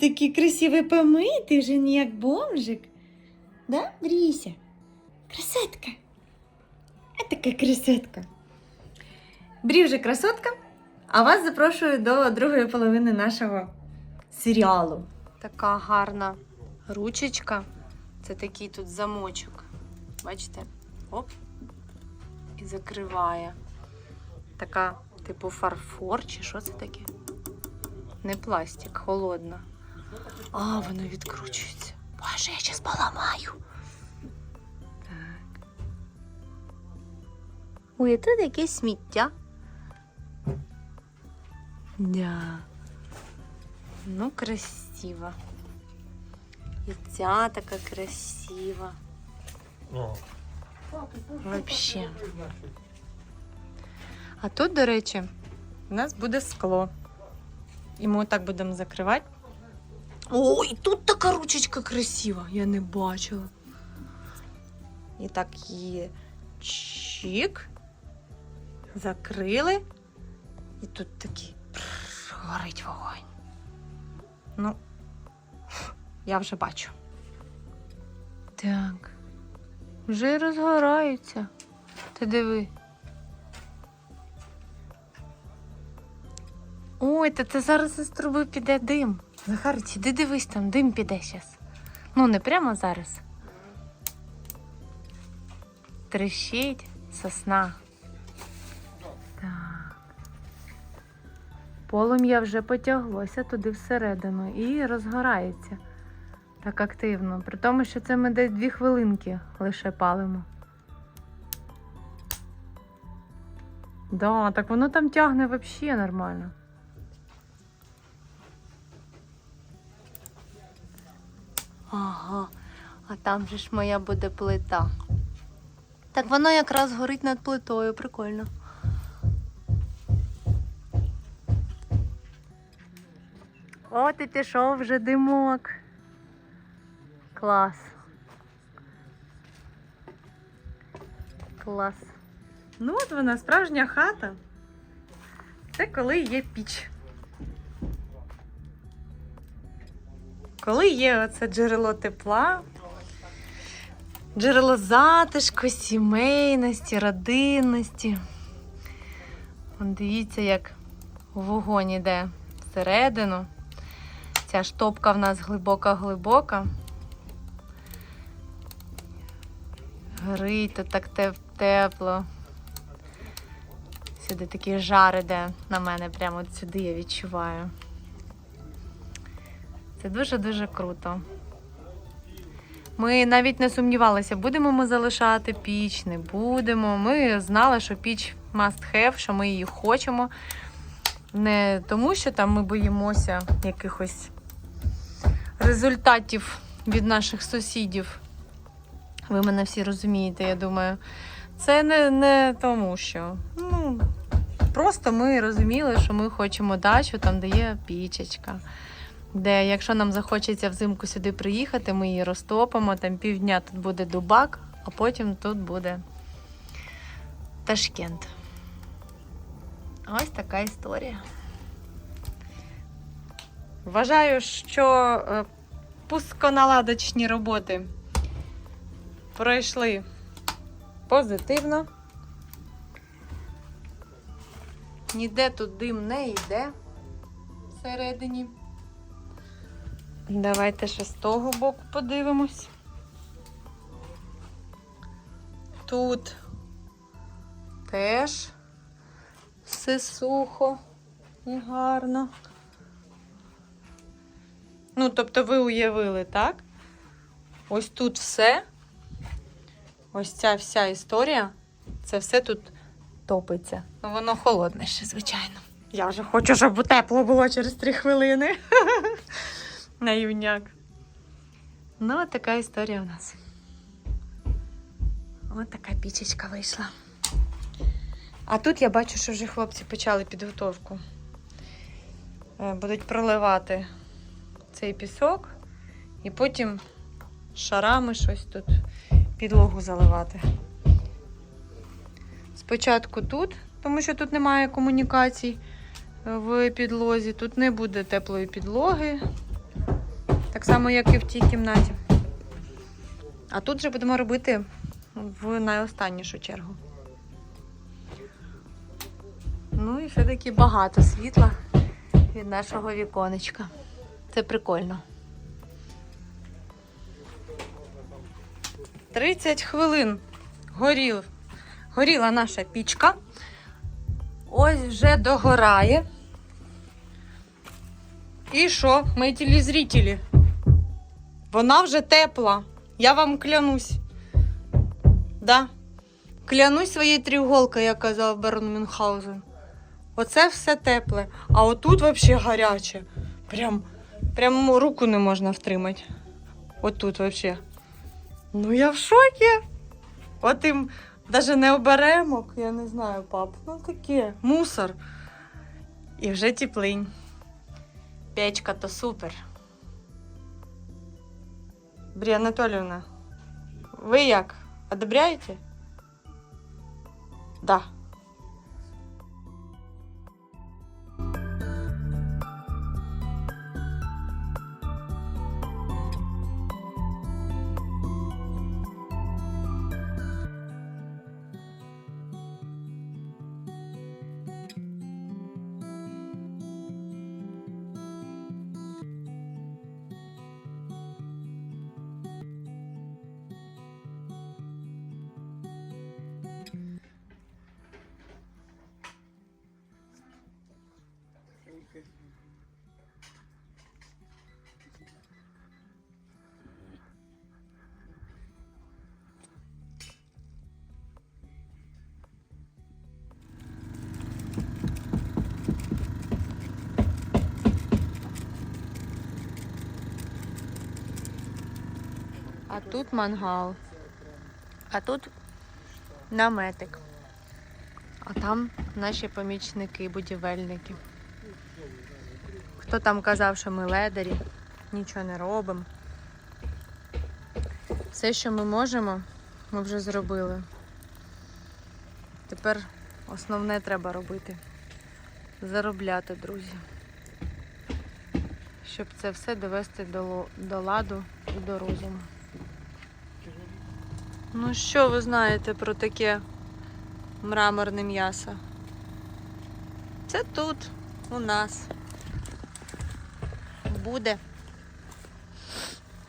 такий красивий помитий, вже не як бомжик? Да, Бріся? Красотка. А така красотка. Брі вже красотка, а вас запрошую до другої половини нашого серіалу. Така гарна ручечка. Це такий тут замочок. Бачите? Оп. І закриває. Така, типу, фарфор, чи що це таке? Не пластик, холодна. А, воно відкручується. Боже, я зараз поламаю. Так. Ой, тут якесь сміття. Да. Ну, красиво. І ця така красива. Вообще. А тут, до речі, у нас буде скло. І ми отак будемо закривати. Ой, тут така ручечка красива, я не бачила. І так її чик. Закрили. І тут такий горить вогонь. Ну, я вже бачу. Так. Вже розгораються. Ти диви. Ой, та це зараз із труби піде дим. Захарич, іди дивись, там дим піде зараз. Ну, не прямо зараз. Трещить сосна. Так. Полум'я вже потяглося туди всередину і розгорається так активно. При тому, що це ми десь дві хвилинки лише палимо. Да, так воно там тягне взагалі нормально. Ага, а там же ж моя буде плита. Так воно якраз горить над плитою, прикольно. От і пішов вже димок. Клас. Клас. Ну, от вона справжня хата. Це коли є піч. Коли є оце джерело тепла, джерело затишку, сімейності, родинності. Вон Дивіться, як вогонь іде всередину. Ця штопка в нас глибока-глибока. Горить тут так теп- тепло. Сюди такий жар іде на мене, прямо от сюди я відчуваю. Це дуже-дуже круто. Ми навіть не сумнівалися, будемо ми залишати піч, не будемо. Ми знали, що піч must have, що ми її хочемо. Не тому, що там ми боїмося якихось результатів від наших сусідів. Ви мене всі розумієте, я думаю. Це не, не тому, що. Ну, просто ми розуміли, що ми хочемо дачу, там, де є пічечка. Де, якщо нам захочеться взимку сюди приїхати, ми її розтопимо, там півдня тут буде дубак, а потім тут буде Ташкент. Ось така історія. Вважаю, що е, пусконаладочні роботи пройшли позитивно. Ніде тут дим не йде всередині. Давайте ще з того боку подивимось. Тут теж все сухо і гарно. Ну, тобто ви уявили, так? Ось тут все. Ось ця вся історія. Це все тут топиться. Ну, воно холодне ще, звичайно. Я вже хочу, щоб тепло було через три хвилини. Наївняк. Ну, от така історія у нас. Ось така пічечка вийшла. А тут я бачу, що вже хлопці почали підготовку. Е, Будуть проливати цей пісок і потім шарами щось тут підлогу заливати. Спочатку тут, тому що тут немає комунікацій в підлозі. Тут не буде теплої підлоги. Так само, як і в тій кімнаті. А тут вже будемо робити в найостаннішу чергу. Ну і все-таки багато світла від нашого віконечка. Це прикольно. 30 хвилин горіл, горіла наша пічка. Ось вже догорає. І що, мої телезрителі? Вона вже тепла. Я вам клянусь. Да. Клянусь своєю тріуголкою, як казав Берн Мюнхгаузен. Оце все тепле. А отут взагалі гаряче. Прям, прям руку не можна втримати. Отут взагалі. Ну я в шокі. От їм навіть не оберемок, я не знаю, пап. Ну таке, мусор. І вже теплинь. Печка то супер. Брія Анатоліївна, ви як? Одобряєте? Да. А тут мангал. А тут наметик. А там наші помічники, будівельники. Хто там казав, що ми ледарі, нічого не робимо. Все, що ми можемо, ми вже зробили. Тепер основне треба робити. Заробляти, друзі. Щоб це все довести до, до ладу і до розуму. Ну, що ви знаєте про таке мраморне м'ясо? Це тут, у нас. Буде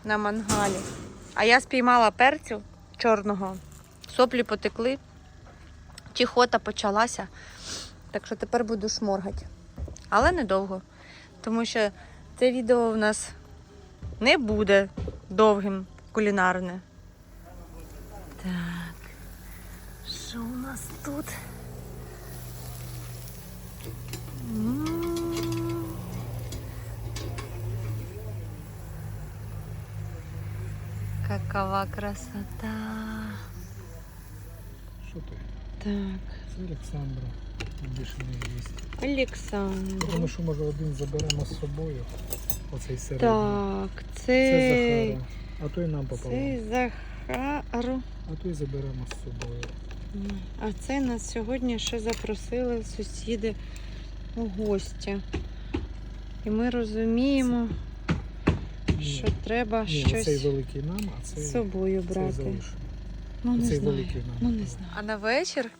на мангалі. А я спіймала перцю чорного, соплі потекли, тіхота почалася. Так що тепер буду шморгати. Але недовго. Тому що це відео в нас не буде довгим кулінарне. Так. Що у нас тут? М. Какова красота. Що ти? Так, Це Олександра. Більше не їсть. Олександр. Тому що може один заберемо з собою. Оцей середній. Так, Це це. Захара. А то й нам пополам. Це Захар. А то й заберемо з собою. А це нас сьогодні ще запросили сусіди у гості. І ми розуміємо, Ні, що треба Ні, щось оцей великий нам, а з собою цей брати. залишимо. Ну, не Оцей знаю. великий нам. Ну, не знаю. А на вечір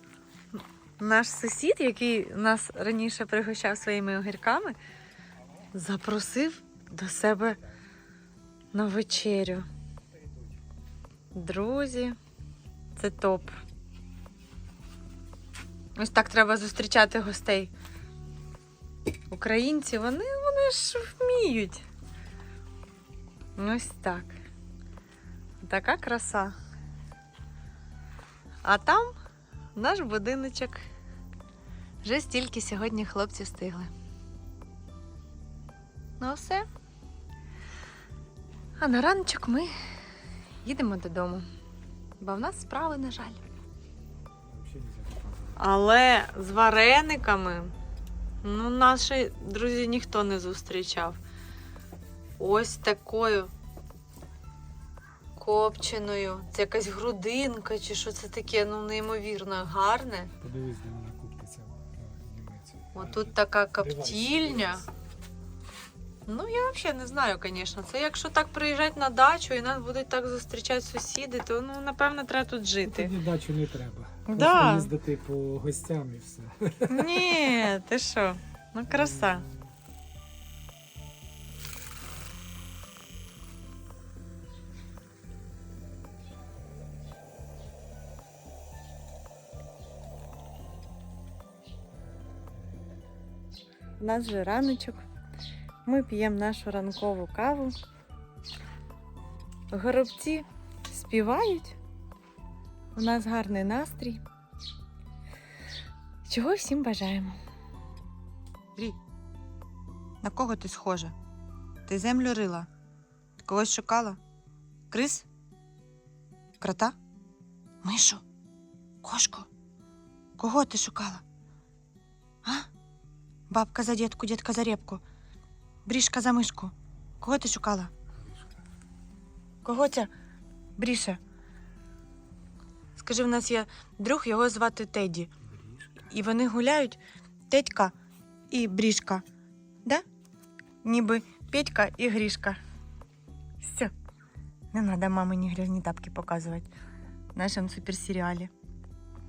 наш сусід, який нас раніше пригощав своїми огірками, запросив до себе на вечерю. Друзі, це топ. Ось так треба зустрічати гостей. Українці, вони, вони ж вміють. Ось так. Така краса. А там наш будиночок. Вже стільки сьогодні хлопці встигли. Ну, все. А на раночок ми їдемо додому. Бо в нас справи, на жаль. Але з варениками, ну, наші друзі ніхто не зустрічав. Ось такою копченою. Це якась грудинка, чи що це таке, ну, неймовірно гарне. Подивись, де вона купиться. Отут така коптільня. Ну, я взагалі не знаю, звісно. Це якщо так приїжджати на дачу і нас будуть так зустрічати сусіди, то ну, напевно, треба тут Ну, жити. Тоді дачу не треба. Да. Просто їздити по гостям і все. Ні, ти що? Ну, краса. У нас вже раночок. Ми п'ємо нашу ранкову каву. Горобці співають. У нас гарний настрій. Чого всім бажаємо. Рі, на кого ти схожа? Ти землю рила? Когось шукала? Крис? Крота? Мишу? Кошку? Кого ти шукала? А? Бабка за дітку, дітка за репку. Брішка за мишку. Кого ти шукала? Кого ця? Бріша. Скажи, в нас є друг, його звати Теді. І вони гуляють Тедька і Брішка. Да? Ніби Петька і Грішка. Все. Не треба мамині грязні тапки показувати в нашому суперсеріалі.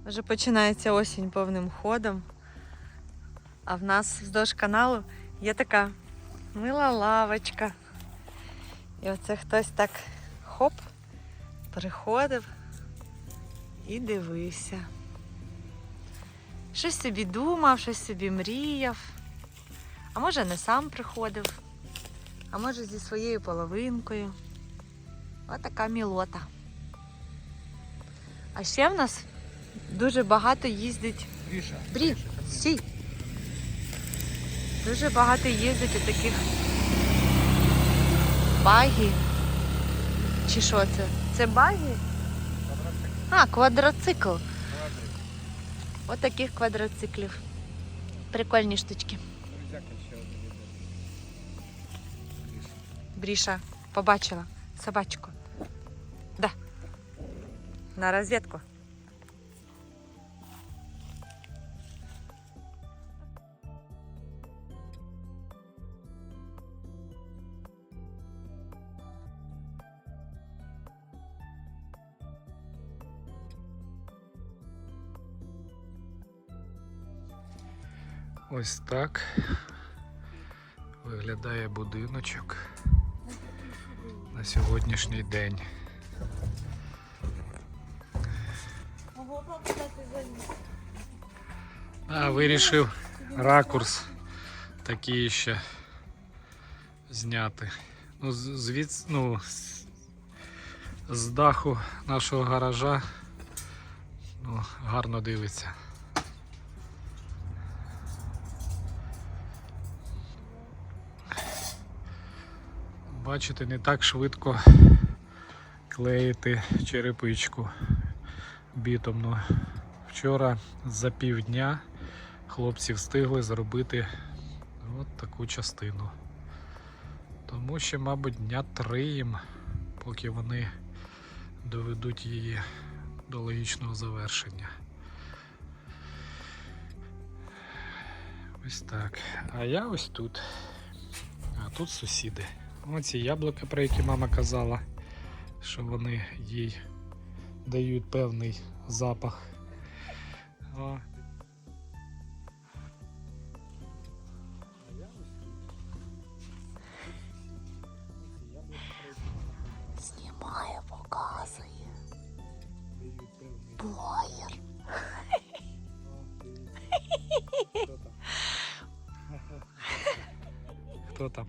Вже починається осінь повним ходом. А в нас вздовж каналу є така мила лавочка. І оце хтось так хоп, приходив і дивився. Щось собі думав, щось собі мріяв. А може не сам приходив, а може зі своєю половинкою. Отака мілота. А ще в нас дуже багато їздить. Гріша. Брі, стій. Дуже багато їздить у таких багі. Чи що це? Це багі? А, квадроцикл. От таких квадроциклів. Прикольні штучки. Бріша побачила собачку. Да. На розвідку. Ось так виглядає будиночок на сьогоднішній день. А, вирішив ракурс такий ще зняти. Ну, з- звідс, ну, з даху нашого гаража ну, гарно дивиться. Бачите, не так швидко клеїти черепичку бітумну. Вчора за півдня хлопці встигли зробити от таку частину. Тому що, мабуть, дня три їм, поки вони доведуть її до логічного завершення. Ось так. А я ось тут. А тут сусіди. Оці яблука, про які мама казала, що вони їй дають певний запах. О. Знімає, показує. Блогер. Хто там?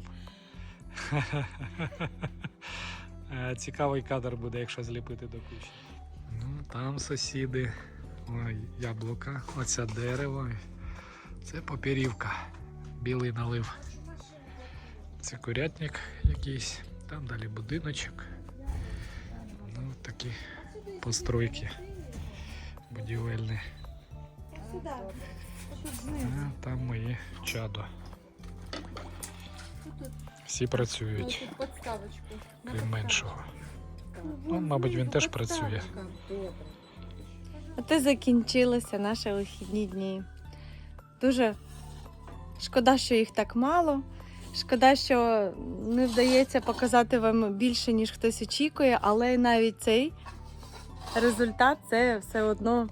Цікавий кадр буде, якщо зліпити до кучі. Ну, там сусіди. Ой, яблука, оце дерево. Це попірівка. Білий налив. Це курятник якийсь. Там далі будиночок. Ну, такі постройки будівельні. А там мої чадо. Всі працюють, крім меншого. Ну, мабуть, він теж працює. Оце закінчилися наші вихідні дні. Дуже Шкода, що їх так мало. Шкода, що не вдається показати вам більше, ніж хтось очікує, але навіть цей результат це все одно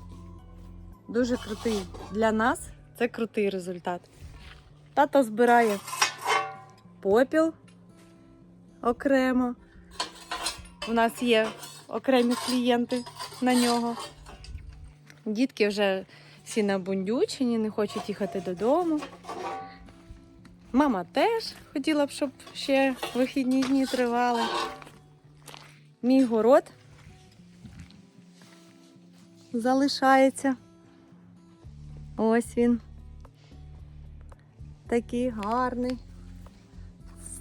дуже крутий. Для нас це крутий результат. Тато збирає попіл окремо. У нас є окремі клієнти на нього. Дітки вже всі набундючені, не хочуть їхати додому. Мама теж хотіла б, щоб ще вихідні дні тривали. Мій город залишається. Ось він. Такий гарний.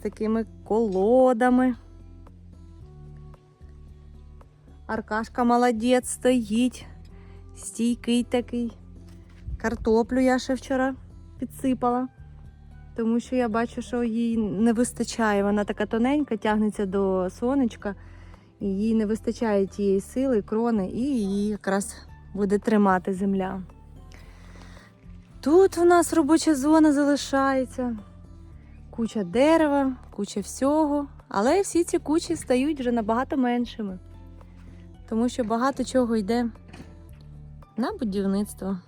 Такими колодами. Аркашка молодець стоїть. Стійкий такий. Картоплю я ще вчора підсипала, тому що я бачу, що їй не вистачає. Вона така тоненька, тягнеться до сонечка, і їй не вистачає тієї сили, крони, і її якраз буде тримати земля. Тут у нас робоча зона залишається. Куча дерева, куча всього. Але всі ці кучі стають вже набагато меншими. Тому що багато чого йде на будівництво.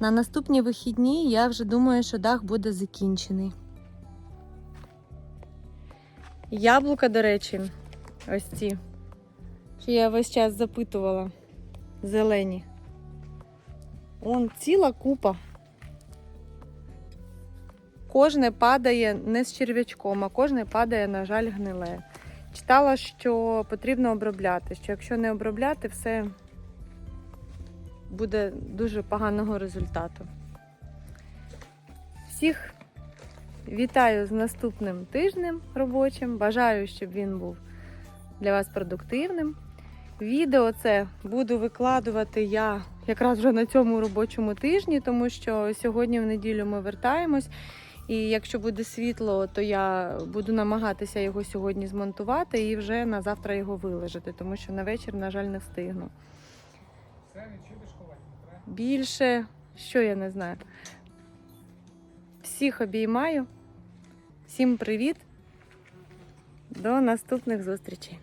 На наступні вихідні я вже думаю, що дах буде закінчений. Яблука, до речі, ось ці, що я весь час запитувала. Зелені. Он ціла купа. Кожне падає не з черв'ячком, а кожне падає, на жаль, гниле. Читала, що потрібно обробляти, що якщо не обробляти, все буде дуже поганого результату. Всіх вітаю з наступним тижнем робочим. Бажаю, щоб він був для вас продуктивним. Відео це буду викладувати я якраз вже на цьому робочому тижні, тому що сьогодні в неділю ми вертаємось. І якщо буде світло, то я буду намагатися його сьогодні змонтувати і вже на завтра його вилежати, тому що на вечір, на жаль, не встигну. Більше, що я не знаю. Всіх обіймаю. Всім привіт. До наступних зустрічей.